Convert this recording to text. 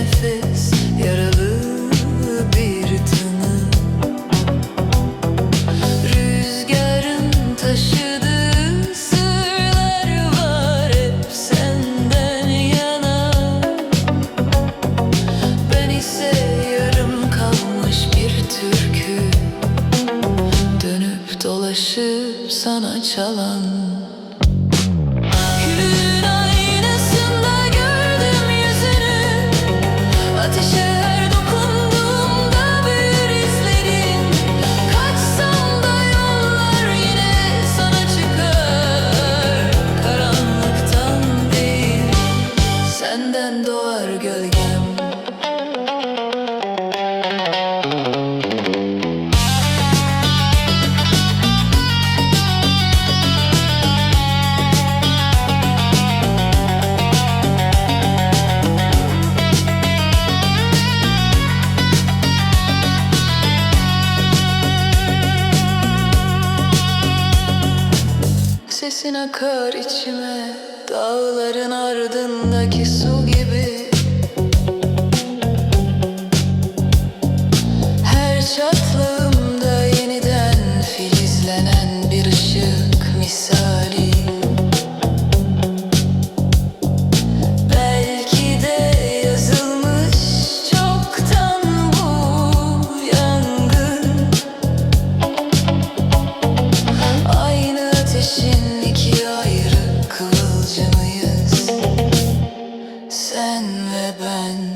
nefes Yaralı bir tını Rüzgarın taşıdığı sırlar var Hep senden Ben ise yarım kalmış bir türkü. Dönüp dolaşıp sana çalan doğar gölgem Sesin akar içime Dağların ardındaki su gibi sen ve ben.